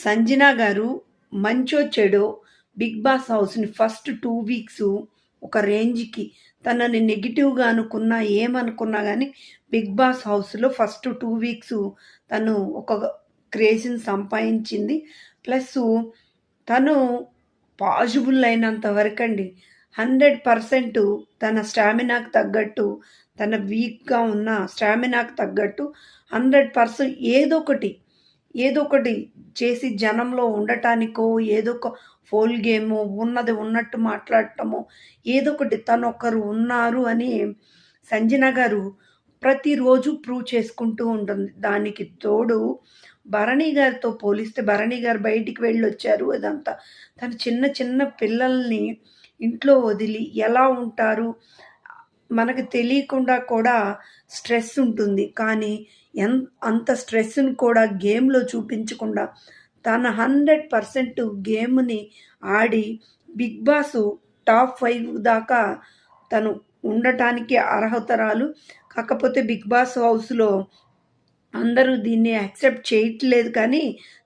సంజన గారు మంచో చెడో బిగ్ బాస్ హౌస్ని ఫస్ట్ టూ వీక్స్ ఒక రేంజ్కి తనని నెగిటివ్గా అనుకున్నా ఏమనుకున్నా కానీ బిగ్ బాస్ హౌస్లో ఫస్ట్ టూ వీక్స్ తను ఒక క్రేజ్ని సంపాదించింది. ప్లస్ తను పాజిబుల్ అయినంత వరకు అండి హండ్రెడ్ పర్సెంట్ తన స్టామినాకు తగ్గట్టు తన వీక్గా ఉన్న స్టామినాకు తగ్గట్టు హండ్రెడ్ పర్సెంట్ ఏదో ఒకటి ఏదో ఒకటి చేసి జనంలో ఉండటానికో ఏదో ఒక ఫోల్ గేము ఉన్నది ఉన్నట్టు మాట్లాడటము ఏదో ఒకటి తను ఒకరు ఉన్నారు అని సంజన గారు ప్రతిరోజు ప్రూవ్ చేసుకుంటూ ఉంటుంది. దానికి తోడు భరణి గారితో పోలిస్తే భరణి గారు బయటికి వెళ్ళి వచ్చారు అదంతా తను చిన్న చిన్న పిల్లల్ని ఇంట్లో వదిలి ఎలా ఉంటారు మనకు తెలియకుండా కూడా స్ట్రెస్ ఉంటుంది. కానీ ఎన్ అంత స్ట్రెస్ని కూడా గేమ్లో చూపించకుండా తన హండ్రెడ్ పర్సెంట్ గేమ్ని ఆడి బిగ్ బాస్ టాప్ ఫైవ్ దాకా తను ఉండటానికి అర్హతరాలు. కాకపోతే బిగ్ బాస్ హౌస్లో అందరూ దీన్ని యాక్సెప్ట్ చేయట్లేదు కానీ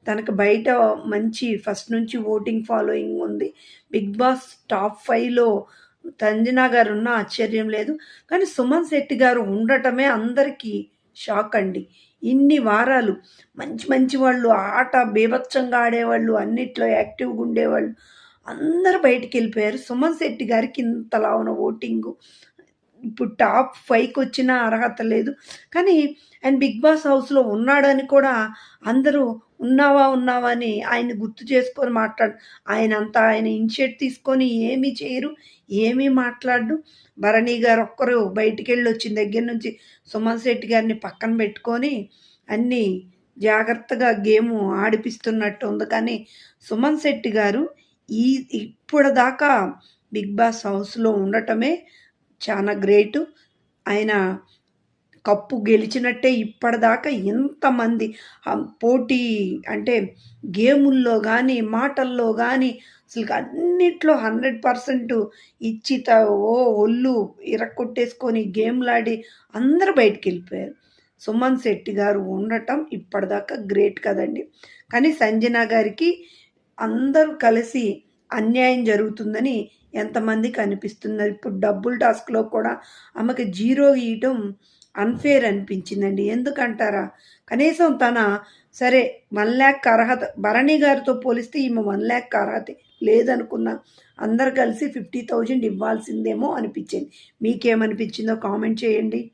తనకు బయట మంచి ఫస్ట్ నుంచి ఓటింగ్ ఫాలోయింగ్ ఉంది. బిగ్ బాస్ టాప్ ఫైవ్లో తంజనా గారు ఉన్న ఆశ్చర్యం లేదు. కానీ సుమన్ శెట్టి గారు ఉండటమే అందరికీ షాక్ అండి. ఇన్ని వారాలు మంచి మంచి వాళ్ళు ఆట బీభత్సంగా ఆడేవాళ్ళు అన్నిట్లో యాక్టివ్గా ఉండేవాళ్ళు అందరు బయటికి వెళ్ళిపోయారు సుమన్ శెట్టి గారికి ఇంతలా ఉన్న ఓటింగు ఇప్పుడు టాప్ ఫైవ్కి వచ్చిన అర్హత లేదు. కానీ ఆయన బిగ్ బాస్ హౌస్లో ఉన్నాడని కూడా అందరూ ఉన్నావా ఉన్నావా అని ఆయన గుర్తు చేసుకొని మాట్లాడు. ఆయన అంతా ఆయన ఇనిషియేట్ తీసుకొని ఏమీ చేయరు ఏమీ మాట్లాడు భరణి గారు ఒక్కరు బయటికి వెళ్ళి వచ్చిన దగ్గర నుంచి సుమన్ శెట్టి గారిని పక్కన పెట్టుకొని అన్నీ జాగ్రత్తగా గేమ్ ఆడిపిస్తున్నట్టు ఉంది. కానీ సుమన్ శెట్టి గారు ఈ ఇప్పటిదాకా బిగ్ బాస్ హౌస్లో ఉండటమే చాలా గ్రేటు. ఆయన కప్పు గెలిచినట్టే ఇప్పటిదాకా ఎంతమంది పోటీ అంటే గేముల్లో కానీ మాటల్లో కానీ అసలు అన్నిట్లో హండ్రెడ్ పర్సెంట్ ఇచ్చి ఓ ఒళ్ళు ఇరక్కొట్టేసుకొని గేమ్లాడి అందరూ బయటికి వెళ్ళిపోయారు సుమన్ శెట్టి గారు ఉండటం ఇప్పటిదాకా గ్రేట్ కదండి. కానీ సంజన గారికి అందరూ కలిసి అన్యాయం జరుగుతుందని ఎంతమందికి అనిపిస్తున్నారు ఇప్పుడు డబ్బుల్ టాస్క్లో కూడా ఆమెకి జీరో ఇవ్వటం అన్ఫేర్ అనిపించిందండి. ఎందుకంటారా? కనీసం తన సరే వన్ ల్యాక్ అర్హత భరణి గారితో పోలిస్తే ఈమె వన్ ల్యాక్ అర్హత లేదనుకున్నా అందరు కలిసి ఫిఫ్టీ థౌజండ్ ఇవ్వాల్సిందేమో అనిపించింది. మీకేమనిపించిందో కామెంట్ చేయండి.